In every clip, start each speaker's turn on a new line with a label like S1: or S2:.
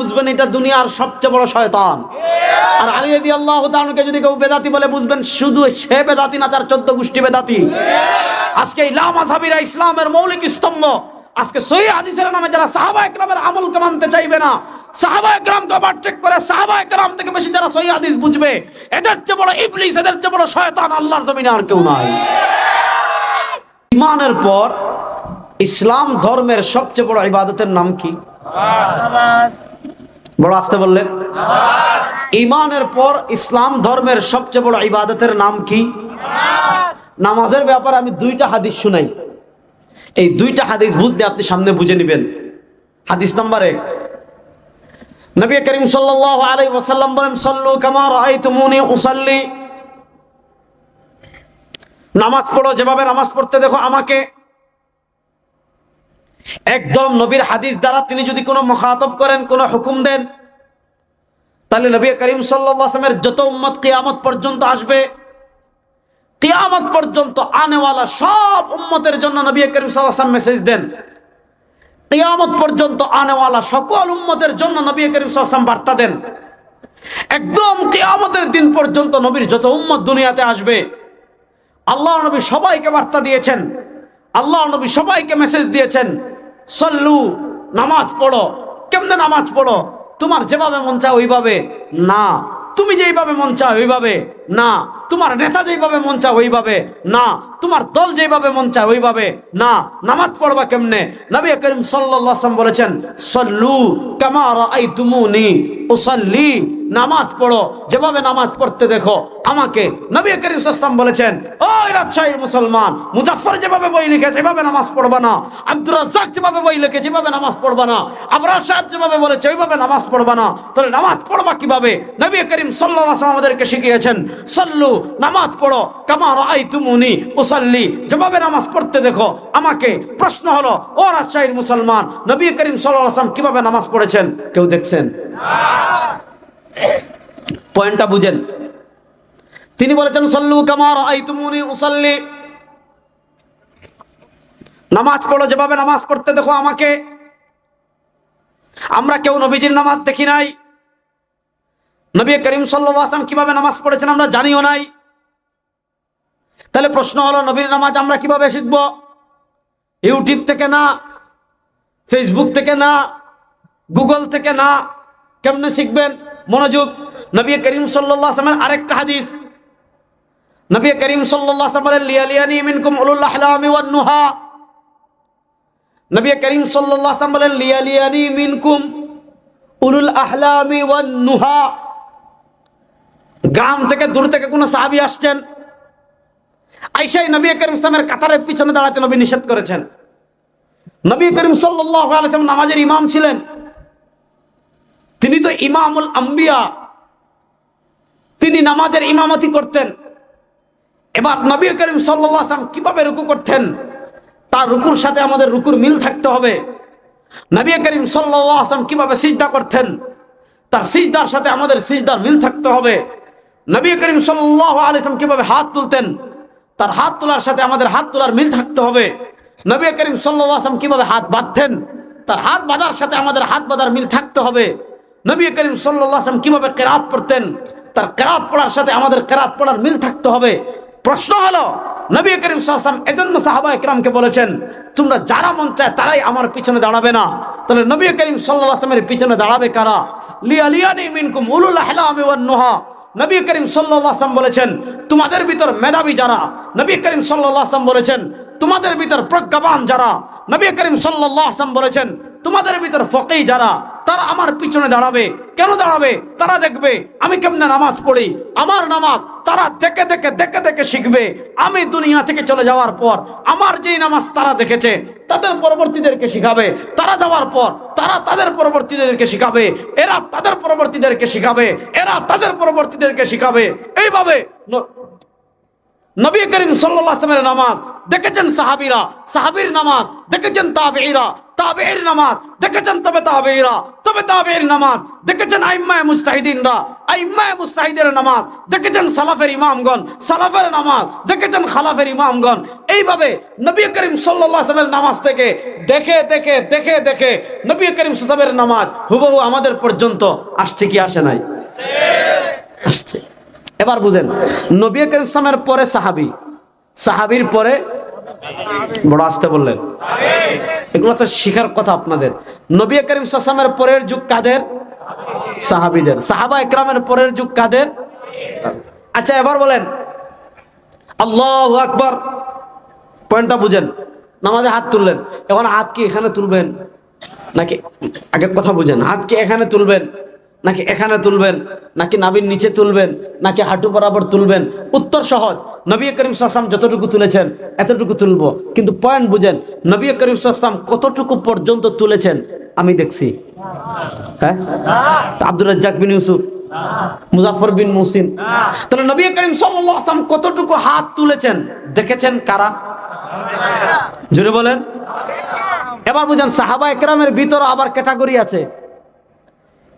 S1: বুঝবেন এটা দুনিয়ার সবচেয়ে বড় শয়তান। আর আলী রাদি আল্লাহ তাআলাকে যদি কেউ বেদাতি বলে বুঝবেন, শুধু সে বেদাতি না, তার চোদ্দ গোষ্ঠী বেদাতি। আজকে এই লামা সাবিরা ইসলামের মৌলিক স্তম্ভ, আজকে সহি হাদিসের নামে যারা সাহাবা একরামের আমলকে মানতে চাইবে না, সাহাবা একরামকে ওভারটেক করে সাহাবা একরাম থেকে বেশি যারা সহি হাদিস বুঝবে, এদের চেয়ে বড় ইবলিস, এদের চেয়ে বড় শয়তান আল্লাহর জমিনে আর কেউ নাই। ইমানের পর ইসলাম ধর্মের সবচেয়ে বড় ইবাদতের নাম কি? বড় আসতে বললেন। ইমানের পর ইসলাম ধর্মের সবচেয়ে বড় ইবাদতের নাম কি? নামাজের ব্যাপারে আমি দুইটা হাদিস শুনাই। এই দুইটা হাদিস বুঝতে আপনি সামনে বুঝে নেবেন। হাদিস নাম্বার এক, নবী করিম সাল্লাল্লাহু আলাইহি ওয়াসাল্লাম বলেন, সাল্লু কামা রাআইতুমুনি উসাল্লি। নামাজ পড়ো, যেভাবে নামাজ পড়তে দেখো আমাকে। একদম নবীর হাদিস দ্বারা তিনি যদি কোনো মুখাতব করেন, কোনো হুকুম দেন, তাহলে নবী করিম সাল্লামের যত উম্মত কিয়ামত পর্যন্ত আসবে। কিয়ামত পর্যন্ত আনেওয়ালা সব উম্মতের জন্য নবী করিম সাল্লাম মেসেজ দেন। কিয়ামত পর্যন্ত আনেওয়ালা সকল উম্মতের জন্য নবী করিম সাল্লাম বার্তা দেন। একদম কিয়ামতের দিন পর্যন্ত নবীর যত উম্মত দুনিয়াতে আসবে আল্লাহ নবী সবাইকে বার্তা দিয়েছেন আল্লাহ নবী সবাইকে মেসেজ দিয়েছেন। সল্লু, নামাজ পড়ো। কেমনে নামাজ পড়ো? তোমার যেভাবে মন চায় ওইভাবে। না, তুমি যেইভাবে মন চায় ওইভাবে। না, তোমার নেতা যেইভাবে মন চায় ওইভাবে। না, তোমার দল যেইভাবে মন চায় ওইভাবে। না, নামাজ পড়বা কেমনে? নবী করিম আলাইহি বলেছেন, সল্লু কামা রাআইতুমুনি উসাল্লি। নামাজ পড়ো, যেভাবে নামাজ পড়তে দেখো। আমাকে নবী করিম সাল্লাম বলেছেন, ওই রাজশাহীর মুসলমান, মুজাফফর যেভাবে বই লিখেছে এভাবে নামাজ পড়বা না। আব্দুর রাজ্জাক যেভাবে বই লিখেছে এভাবে নামাজ পড়বা না। আবরার সাহেব যেভাবে বলেছে ওইভাবে নামাজ পড়বা না। তাহলে নামাজ পড়বা কীভাবে? নবী করিম আলাইহি আমাদেরকে শিখিয়েছেন সল্লু, নামাজ পড়ো। কামার আই রাআইতুমুনি উসাল্লি। যেভাবে নামাজ পড়তে দেখো। আমাকে প্রশ্ন হলো, ও রাজশাহীর মুসলমান, নবী করিম সাল্লাল্লাহু আলাইহি ওয়াসাল্লাম কীভাবে নামাজ পড়েছেন? কেউ দেখছেন? পয়েন্টটা বুঝেন। তিনি বলেছেন, সল্লু কামার আইতুমুনি উসাল্লি। নামাজ পড়ো যেভাবে নামাজ পড়তে দেখো আমাকে। আমরা কেউ নবীজির নামাজ দেখি নাই। নবী করিম সাল্লাম কীভাবে নামাজ পড়েছেন আমরা জানিও নাই। তাহলে প্রশ্ন হলো, নবীর নামাজ আমরা কীভাবে শিখব? ইউটিউব থেকে না, ফেসবুক থেকে না, গুগল থেকে না, কেমনে শিখবেন? মনোযোগ, নবী করিম সাল্লাহ আসলামের আরেকটা হাদিস। নবী করিম সাল্লাহ নবী করিম সাল্লাহ বলেন লিয়ালিয়ানি মিনকুম উলুল আহলামি ওয়ান নুহা। গ্রাম থেকে দূর থেকে কোনো সাহাবি আসছেন? আইসাই নবী করিম ইসলামের কাতারের পিছনে দাঁড়াতে নবী নিষেধ করেছেন। নবী করিম আলাইসালাম নামাজের ইমাম ছিলেন। তিনি তো ইমামুল আম্বিয়া। তিনি নামাজের ইমামতি করতেন। এবার নবী করিম সাল্লাম কীভাবে রুকু করতেন? তার রুকুর সাথে আমাদের রুকুর মিল থাকতে হবে। নবী করিম সাল্লাম কীভাবে সিজদা করতেন? তার সিজদার সাথে আমাদের সিজদার মিল থাকতে হবে। নবী করিম সাল্লাহ আলিয়াম কীভাবে হাত তুলতেন? তার হাত তোলার সাথে আমাদের হাত তোলার মিল থাকতে হবে। নবী করিম সাল্লাম কীভাবে হাত বাঁধতেন? তার হাত বাঁধার সাথে আমাদের হাত বাঁধার মিল থাকতে হবে। নবী করিম সাল্লাম কীভাবে কেরাত পড়তেন? তার কেরাত পড়ার সাথে আমাদের কেরাত পড়ার মিল থাকতে হবে। প্রশ্ন হলো, নবী করিম সাল্লাম এজন্য সাহাবা একরামকে বলেছেন, তোমরা যারা মন চায় তারাই আমার পিছনে দাঁড়াবে না। তাহলে নবী করিম সাল্লামের পিছনে দাঁড়াবে কারা? লিয়া লিয়া লিয়ানি মিনকুম উলুল আহলামি ওয়ান নুহা। নবী করিম সাল্লাম বলেছেন, তোমাদের ভিতর মেধাবী যারা নবী করিম সাল্লাম বলেছেন, তোমাদের ভিতর প্রজ্ঞাবান যারা নবী করিম সাল্লাম বলেছেন তোমাদের ভিতর ফকেই যারা, তারা আমার পিছনে দাঁড়াবে। কেন দাঁড়াবে? তারা দেখবে, আমি কেমনে নামাজ পড়ি? আমার নামাজ তারা দেখে দেখে দেখে দেখে শিখবে। আমি দুনিয়া থেকে চলে যাওয়ার পর, আমার যেই নামাজ তারা দেখেছে, তাদের পরবর্তীদেরকে শিখাবে। তারা যাওয়ার পর, তারা তাদের পরবর্তীদেরকে শিখাবে। এরা তাদের পরবর্তীদেরকে শিখাবে। এরা তাদের পরবর্তীদেরকে শিখাবে। এইভাবে নবী করিম সাল্লামের নামাজ, দেখেছেন সাহাবিরা? সাহাবির নামাজ, দেখেছেন তাবেইরা তাবের নামাজ। দেখেছেন তবে তাবেইরা তবে তাবের নামাজ। দেখেছেন আইম্মায় মুস্তাহিদিনরা আইম্মায় মুস্তাহিদের নামাজ। দেখেছেন সালাফের ইমামগণ? সালাফের নামাজ। দেখেছেন খালাফের ইমামগণ? এইভাবে নবী করিম আলাইহি নামাজ থেকে দেখে দেখে দেখে দেখে নবী করিম সাল্লামের নামাজ হুবহু আমাদের পর্যন্ত আসছে কি আসে নাই? আসছে। এবার বুঝেন, নবী করিম সাল্লামের পরে সাহাবি। সাহাবীর পরে বড় আসতে বললেন। এগুলো তো শিখার কথা আপনাদের। নবী করিম সাসামের পরের যুগ কাদের? সাহাবিদের। সাহাবা একরামের পরের যুগ কাদের? আচ্ছা এবার বলেন। আল্লাহ আকবর। পয়েন্টটা বুঝেন। নামাজে হাত তুললেন। এখন হাত কি এখানে তুলবেন? নাকি আগের কথা বুঝেন। হাত কি এখানে তুলবেন? নাকি এখানে তুলবেন, নাকি নাবির নিচে তুলবেন, নাকি হাঁটু বরাবর তুলবেন? উত্তর সহজ। নবী করিম সাসলাম যতটুকু তুলেছেন, এতটুকু তুলব। কিন্তু পয়েন্ট বুঝেন, নবী করিম সাসলাম কতটুকু পর্যন্ত তুলেছেন, আমি দেখছি। হ্যাঁ? Abdur Razzaq bin Yusuf Muzaffar bin Musin তাহলে নবী করিম আলাইহি কতটুকু হাত তুলেছেন, দেখেছেন কারা? জোরে বলেন। এবার বুঝেন সাহাবা একরামের ভিতরে আবার ক্যাটাগরি আছে।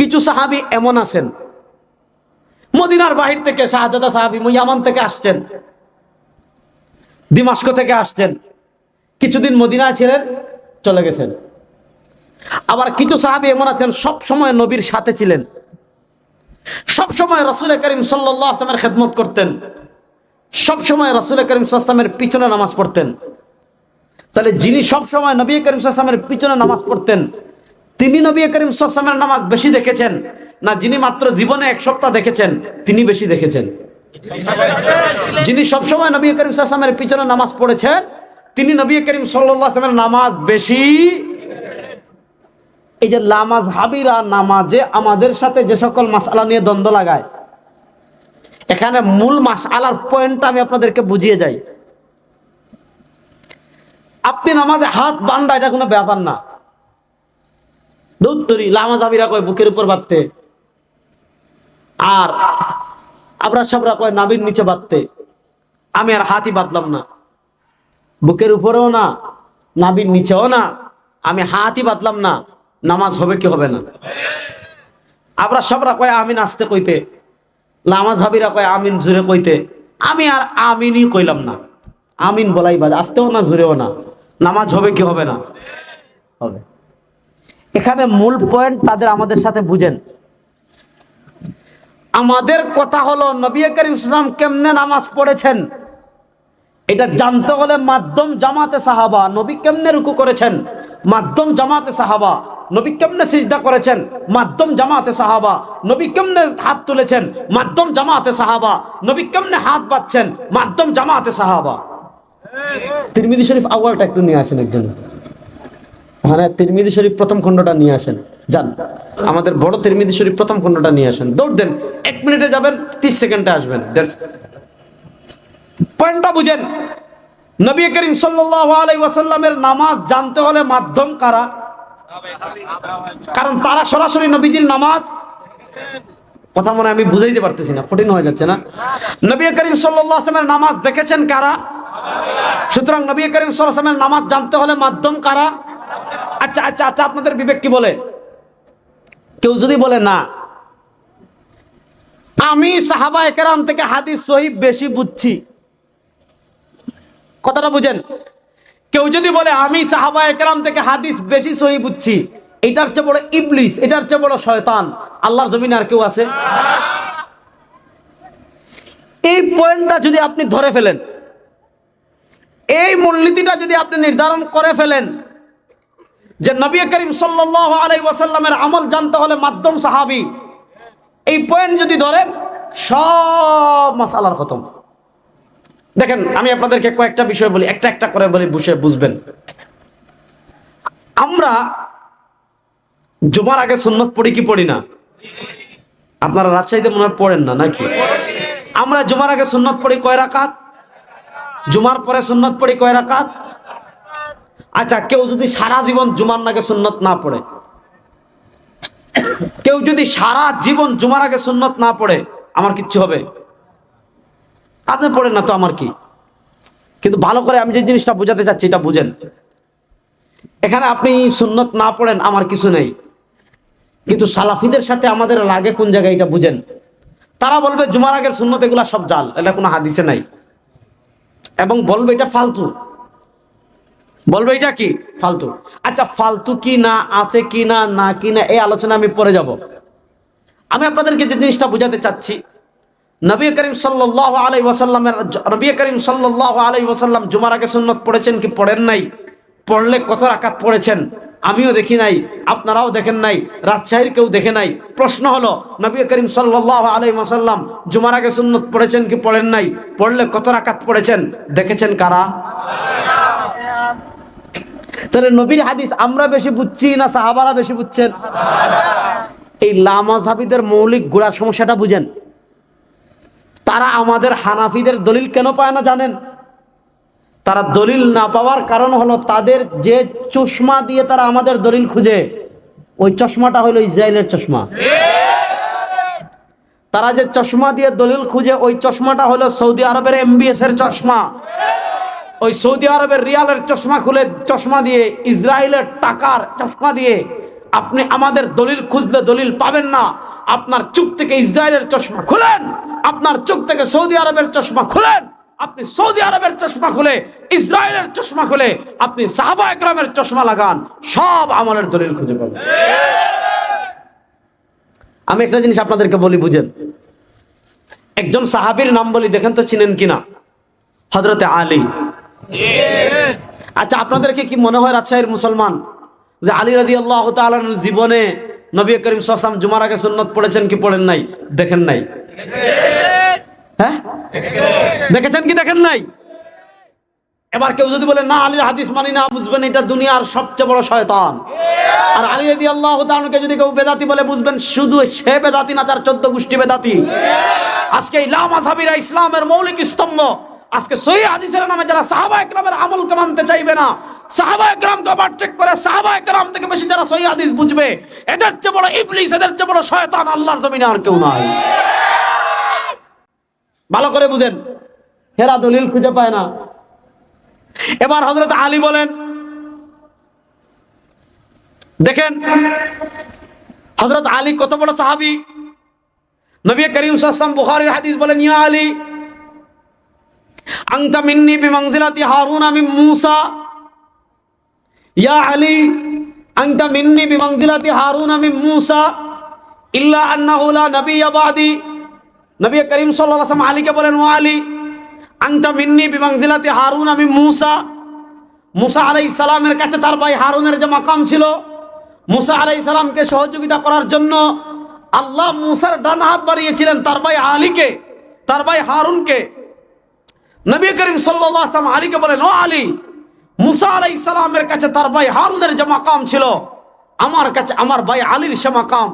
S1: কিছু সাহাবি এমন আছেন। মদিনার বাহির থেকে শাহজাদা সাহাবি ইয়ামান থেকে আসছেন। দিমাস্ক থেকে আসছেন। কিছুদিন মদিনায় ছিলেন, চলে গেছেন। আবার কিছু সাহাবি এমন আছেন, সব সময় নবীর সাথে ছিলেন। সব সময় রাসুল করিম সাল্লাহ আসলামের খেদমত করতেন। সব সময় রাসুল করিম সাল্লামের পিছনে নামাজ পড়তেন। তাহলে যিনি সব সময় নবী করিম সাল্লামের পিছনে নামাজ পড়তেন তিনি নবী করিম সাল্লামের নামাজ বেশি দেখেছেন? না, যিনি মাত্র জীবনে এক সপ্তাহ দেখেছেন, তিনি বেশি দেখেছেন। যিনি সবসময় নবী করিম সাল্লামের পিছনে নামাজ পড়েছেন, তিনি নবী করিম সাল্লামের নামাজ বেশি এই যে নামাজ হাবিরা নামাজে আমাদের সাথে যে সকল মাসালা নিয়ে দ্বন্দ্ব লাগায়, এখানে মূল মাসালার পয়েন্টটা আমি আপনাদেরকে বুঝিয়ে যাই। আপনি নামাজে হাত বান্ধা এটা কোনো ব্যাপার না। দৌত্তরি লামা জাবিরা কয় বুকের উপর বাঁধতে। আর আবরা সাবরা কয় নাবির নিচে বাঁধতে। আমি আর হাতই বাঁধলাম না। বুকের উপরেও না নাবির নিচেও না, আমি হাতই বাঁধলাম না, নামাজ হবে কি হবে না। আবরা সাবরা কয়, আমিন আসতে কইতে। লামা ঝাবিরা কয়, আমিন জুড়ে কইতে। আমি আর আমিনই কইলাম না। আমিন বলাই বাদ, আসতেও না জুড়েও না। নামাজ হবে কি হবে না? হবে। এখানে মূল পয়েন্ট তাদের আমাদের সাথে বুঝেন। আমাদের কথা হলো নবী করিম সাল্লাম কেমনে নামাজ পড়েছেন? এটা জানতে হলে মাধ্যম জামাতে সাহাবা নবী কেমনে রুকু করেছেন? মাধ্যম জামাতে সাহাবা নবী কেমনে সিজদা করেছেন? মাধ্যম জামাতে সাহাবা নবী কেমনে হাত তুলেছেন? মাধ্যম জামাতে সাহাবা নবী কেমনে হাত বাঁধছেন? মাধ্যম জামাতে সাহাবা। তিরমিদি শরীফ আওয়ালটা একটু নিয়ে আসেন একজন। ওখানে তিরমিদি শরীফ প্রথম খণ্ডটা নিয়ে আসেন। যান। আমাদের বড় তিরমিদি শরীফ প্রথম খণ্ডটা নিয়ে আসেন। দৌড় দেন। এক মিনিটে যাবেন, তিরিশ সেকেন্ডে আসবেন। পয়েন্টটা বুঝেন। নবী করিম ওয়াসাল্লামের নামাজ জানতে হলে মাধ্যম কারা? কারণ তারা সরাসরি নবীজির নামাজ কথা মনে আমি বুঝাইতে পারতেছি না, কঠিন হয়ে যাচ্ছে না। নবী করিম আলাইহি নামাজ দেখেছেন কারা? সুতরাং নবী করিম আলাইহি নামাজ জানতে হলে মাধ্যম কারা? আচ্ছা আচ্ছা আচ্ছা আপনাদের বিবেক কি বলে? কেউ যদি বলে না, আমি সাহাবা একরাম থেকে হাদিস সহিব বেশি বুঝছি। কথাটা বুঝেন। কেউ যদি বলে, আমি সাহাবা একরাম থেকে হাদিস বেশি সহি বুঝছি, এটার চেয়ে বড় ইবলিস, এটার চেয়ে বড় শয়তান। আল্লাহর জমিনে আর কেউ আছে? এই পয়েন্টটা যদি আপনি ধরে ফেলেন, এই মূলনীতিটা যদি আপনি নির্ধারণ করে ফেলেন যে নবী করিম সাল্লাহ আলাই ওয়াসাল্লামের আমল জানতে হলে মাধ্যম সাহাবি। এই পয়েন্ট যদি ধরেন, সব মাসালার খতম। দেখেন, আমি আপনাদেরকে কয়েকটা বিষয় বলি, একটা একটা করে বলি, বুঝে বুঝবেন। আমরা জুমার আগে সুন্নত পড়ি কি পড়ি না? আপনারা রাজশাহীতে মনে হয় পড়েন না, নাকি? আমরা জুমার আগে সুন্নত পড়ি কয় রাকাত? জুমার পরে সুন্নত পড়ি কয় রাকাত? আচ্ছা কেউ যদি সারা জীবন জুমার আগে সুন্নত না পড়ে, কেউ যদি সারা জীবন জুমার আগে সুন্নত না পড়ে, আমার কিচ্ছু হবে? আপনি পড়েন না তো আমার কি? কিন্তু ভালো করে আমি যে জিনিসটা বোঝাতে চাচ্ছি, এটা বুঝেন। এখানে আপনি সুন্নত না পড়েন, আমার কিছু নেই। কিন্তু সালাফিদের সাথে আমাদের লাগে কোন জায়গায় এটা বুঝেন? তারা বলবে, জুমার আগের সুন্নত এগুলা সব জাল, এটা কোনো হাদিসে নাই। এবং বলবে, এটা ফালতু। বলবে এটা কি? ফালতু। আচ্ছা ফালতু কি না, আছে কি না না কি না, এই আলোচনা আমি পরে যাব। আমি আপনাদেরকে যে জিনিসটা বোঝাতে চাচ্ছি, নবী করিম সাল্লাহ আলাই ওয়াসাল্লামের নবী করিম সাল্লাহ আলাই ওয়াসাল্লাম জুমার আগে সুন্নত পড়েছেন কি পড়েন নাই? পড়লে কত রাকাত পড়েছেন? আমিও দেখি নাই, আপনারাও দেখেন নাই রাজশাহীর কেউ দেখে নাই। প্রশ্ন হলো, নবী করিম সাল্লাহ আলাই ওয়াসাল্লাম জুমার আগে সুন্নত পড়েছেন কি পড়েন নাই? পড়লে কত রাকাত পড়েছেন? দেখেছেন কারা? তাহলে নবীর হাদিস আমরা বেশি বুঝছি না সাহাবারা বেশি বুঝছেন? এই লামাজাবিদের মৌলিক গোড়া সমস্যাটা বুঝেন। তারা আমাদের হানাফিদের দলিল কেন পায় না জানেন? তারা দলিল না পাওয়ার কারণ হলো তাদের যে চশমা দিয়ে তারা আমাদের দলিল খুঁজে, ওই চশমাটা হলো ইসরায়েলের চশমা। তারা যে চশমা দিয়ে দলিল খুঁজে, ওই চশমাটা হলো সৌদি আরবের এমবিএস এর চশমা। ওই সৌদি আরবের রিয়ালের চশমা খুলে চশমা দিয়ে, ইসরায়েলের টাকার চশমা দিয়ে, আপনি আমাদের দলিল খুঁজলে দলিল পাবেন না। আপনার চোখ থেকে ইসরায়েলের চশমা খুলেন। আপনার চোখ থেকে সৌদি আরবের চশমা খুলেন। আপনি সৌদি আরবের চশমা খুলে, ইসরায়েলের চশমা খুলে, আপনি সাহাবা একরামের চশমা লাগান। সব আমলের দলিল খুঁজে পাবেন। আমি একটা জিনিস আপনাদেরকে বলি, বুঝেন। একজন সাহাবীর নাম বলি, দেখেন তো চিনেন কিনা? হজরতে আলী। আচ্ছা আপনাদেরকে কি মনে হয় রাজশাহীর মুসলমান? যে আলী রাজি আল্লাহ জীবনে নবী করিম সাম জুমার আগে সুন্নত পড়েছেন কি পড়েন নাই? দেখেন নাই? হ্যাঁ? দেখেছেন কি দেখেন নাই? এবার কেউ যদি বলে, না, আলীর হাদিস মানি না, বুঝবেন এটা দুনিয়ার সবচেয়ে বড় শয়তান। আর আলী রাজি আল্লাহ যদি কেউ বেদাতি বলে, বুঝবেন, শুধু সে বেদাতি না, তার চোদ্দ গোষ্ঠী বেদাতি। আজকে এই লামা সাবিরা ইসলামের মৌলিক স্তম্ভ। আজকে সহি হাদিসের নামে যারা সাহাবা একরামের আমলকে মানতে চাইবে না, সাহাবা একরামকে ওভারটেক করে সাহাবা একরাম থেকে বেশি যারা সহি হাদিস বুঝবে, এদের চেয়ে বড় ইবলিস, এদের চেয়ে বড় শয়তান আল্লাহর জমিনে আর কেউ নাই। ভালো করে বুঝেন, হেরা দলিল খুঁজে পায় না। এবার হজরত আলী বলেন, দেখেন হজরত আলী কত বড় সাহাবি? নবী করিম সাল্লাম বুখারীর হাদিস বলেন, ইয়া আলী হারুন আমি মুসা। ইয়া হারুন আমি মুসা। করিম বলেন, ও মিন্নি হারুন আমি মুসা। মুসা কাছে তার ভাই হারুনের যে মাকাম ছিল, মুসা আলাইহিস সালামকে সহযোগিতা করার জন্য আল্লাহ মুসার ডান হাত বাড়িয়েছিলেন তার ভাই আলীকে, তার ভাই হারুনকে। নবী করিম সাল্লাম আলীকে বলেন, ও আলী, মুসা আলাই সালামের কাছে তার ভাই হারুনের যে মাকাম ছিল, আমার কাছে আমার ভাই আলীর সে মাকাম,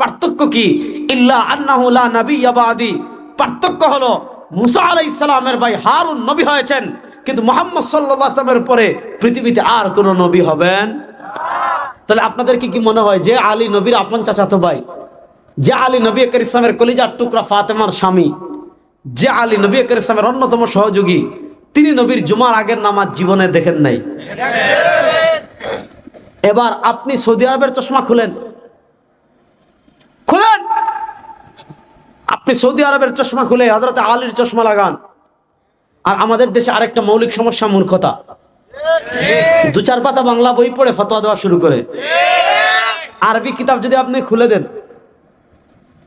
S1: পার্থক্য কি? ইল্লা আন্নাহুল্লাহ নবী আবাদি পার্থক্য হলো, মুসা আলাই সালামের ভাই হারুন নবী হয়েছেন, কিন্তু মোহাম্মদ সাল্লাহ আসলামের পরে পৃথিবীতে আর কোন নবী হবেন? তাহলে আপনাদেরকে কি কি মনে হয়? যে আলী নবীর আপন চাচাতো ভাই, যে আলী নবী করিম ইসলামের কলিজার টুকরা ফাতেমার স্বামী যে আলী নবী করিম ইসলামের অন্যতম সহযোগী, তিনি নবীর জুমার আগের নামাজ জীবনে দেখেন নাই। এবার আপনি সৌদি আরবের চশমা খুলেন। খুলেন! আপনি সৌদি আরবের চশমা খুলে হজরত আলীর চশমা লাগান। আর আমাদের দেশে আরেকটা মৌলিক সমস্যা, মূর্খতা। দু চার পাতা বাংলা বই পড়ে ফতোয়া দেওয়া শুরু করে। আরবি কিতাব যদি আপনি খুলে দেন,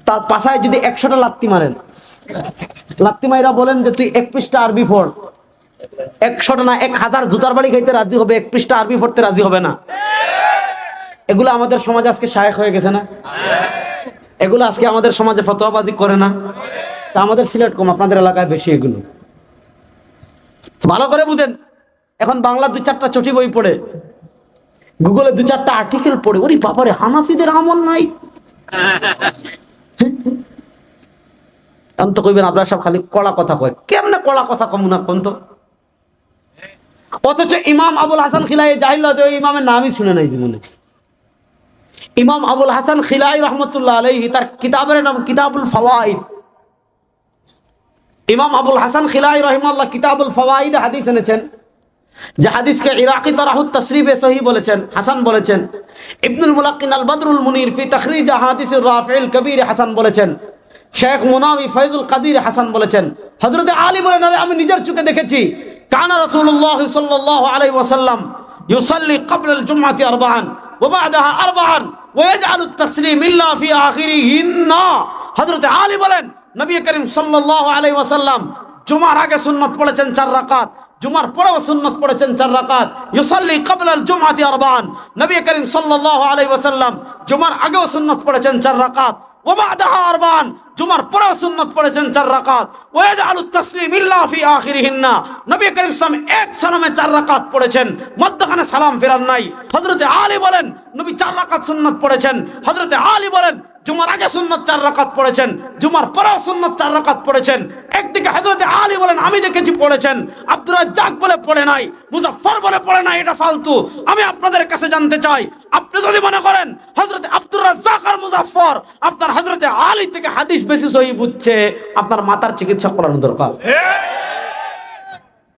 S1: তার পাশায় যদি একশোটা লাত্তি মারেন। লাত্তি মাইরা বলেন যে তুই এক পৃষ্ঠা আরবি পড়। একশোটা না, এক হাজার জুতার বাড়ি খাইতে রাজি হবে, এক পৃষ্ঠা আরবি পড়তে রাজি হবে না। এগুলো আমাদের সমাজে আজকে শায়েক হয়ে গেছে না? এগুলো আজকে আমাদের সমাজে ফতোয়াবাজি করে না? তা আমাদের সিলেট কম, আপনাদের এলাকায় বেশি এগুলো। ভালো করে বুঝেন, এখন বাংলা দু চারটা চটি বই পড়ে, গুগলে দু চারটা আর্টিকেল পড়ে, ওরে বাবারে, হানাফিদের আমল নাই। এখন তো কইবেন আপনারা সব খালি কড়া কথা কয়। কেমনে কড়া কথা কম না কোন তো? অথচ ইমাম আবুল হাসান খিলাই জাহিল ইমামের নামই শুনে নাই জীবনে। ইমাম আবুল হাসান খিলাই রহমতুল্লাহ আলহি তার কিতাবের নাম কিতাবুল ফওয়াইদ। ইমাম আবুল হাসান খিলাই রহিমাল্লাহ কিতাবুল ফওয়াইদ হাদিস এনেছেন, যে হাদিসকে ইরাকি তারাহুত তসরিফে সহি বলেছেন, হাসান বলেছেন। ইবনুল মুলাক্কিন আল বদরুল মুনির ফি তখরিজ হাদিস রাফেল কবির হাসান বলেছেন শেখ মুনামি ফয়জুল কাদির হাসান বলেছেন, হযরত আলী বলেন আমি নিজের চোখে দেখেছি। কানা রাসূলুল্লাহ সাল্লাল্লাহু আলাইহি ওয়াসাল্লাম ইউসাল্লি ক্বাবলা আল জুমআতি আরবাআন ওয়া বা'দাহা আরবাআন ওয়া ইয়াজআলু আত-তাসলিম ইল্লা ফি আখিরিহিন্না। হযরত আলী বলেন, নবী করিম সাল্লাল্লাহু আলাইহি ওয়াসাল্লাম জুমার আগে সুন্নত পড়েছেন চার রাকাত, জুমার পরেও সুন্নত পড়েছেন চার রাকাত। ইউসাল্লি ক্বাবলা আল জুমআতি আরবাআন। নবী করিম সাল্লাল্লাহু আলাইহি ওয়াসাল্লাম জুমার আগেও সুন্নত পড়েছেন চার রাকাত। জুমার পরেও সুন্নত পড়েছেন ইয়াজআলু তাসলিম নবী করিম এক চার রাকাত পড়েছেন। মধ্যখানে সালাম ফেরান নাই। হযরতে আলী বলেন, নবী চার রাকাত সুন্নত পড়েছেন। হযরতে আলী বলেন জুমার আগে সুন্নত চার রাকাত পড়েছেন, জুমার পরেও সুন্নত চার রাকাত পড়েছেন। একদিকে হযরতে আলী বলেন, আমি দেখেছি পড়েছেন। আব্দুর রাজ্জাক বলে, পড়ে নাই। মুজাফফর বলে, পড়ে নাই। এটা ফালতু। আমি আপনাদের কাছে জানতে চাই, আপনি যদি মনে করেন, হযরতে আব্দুর রাজ্জাক আর মুজাফফর আপনার হযরতে আলী থেকে হাদিস বেশি সহি বুঝছে, আপনার মাতার চিকিৎসা করানো দরকার।